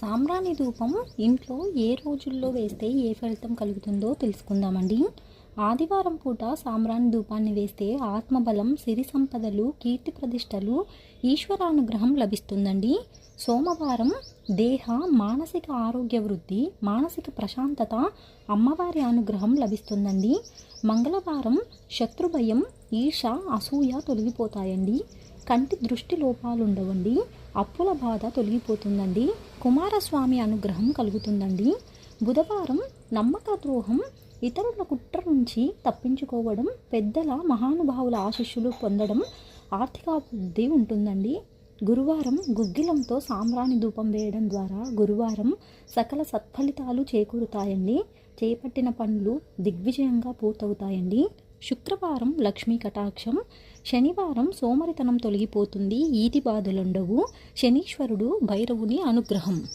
సాంబ్రాణి ధూపం ఇంట్లో ఏ రోజుల్లో వేస్తే ఏ ఫలితం కలుగుతుందో తెలుసుకుందామండి. ఆదివారం పూట సాంబ్రాణి ధూపాన్ని వేస్తే ఆత్మబలం సిరి సంపదలు కీర్తి ప్రతిష్టలు ఈశ్వరానుగ్రహం లభిస్తుందండి. సోమవారం దేహ మానసిక ఆరోగ్య వృద్ధి మానసిక ప్రశాంతత అమ్మవారి అనుగ్రహం లభిస్తుందండి. మంగళవారం శత్రుభయం ఈర్ష అసూయ తొలగిపోతాయండి. కంటి దృష్టి లోపాలు ఉండవండి అప్పుల బాధ తొలగిపోతుందండి. కుమారస్వామి అనుగ్రహం కలుగుతుందండి. బుధవారం నమ్మక ద్రోహం ఇతరుల కుట్ర నుంచి తప్పించుకోవడం పెద్దల మహానుభావుల ఆశీస్సులు పొందడం ఆర్థికాభివృద్ధి ఉంటుందండి. గురువారం గుగ్గిలంతో సాంబ్రాణి ధూపం వేయడం ద్వారా గురువారం సకల సత్ఫలితాలు చేకూరుతాయండి. చేపట్టిన పనులు దిగ్విజయంగా పూర్తవుతాయండి. శుక్రవారం లక్ష్మీ కటాక్షం శనివారం సోమరితనం తొలగిపోతుంది ఈతి బాధలుండవు శనీశ్వరుడు భైరవుని అనుగ్రహం.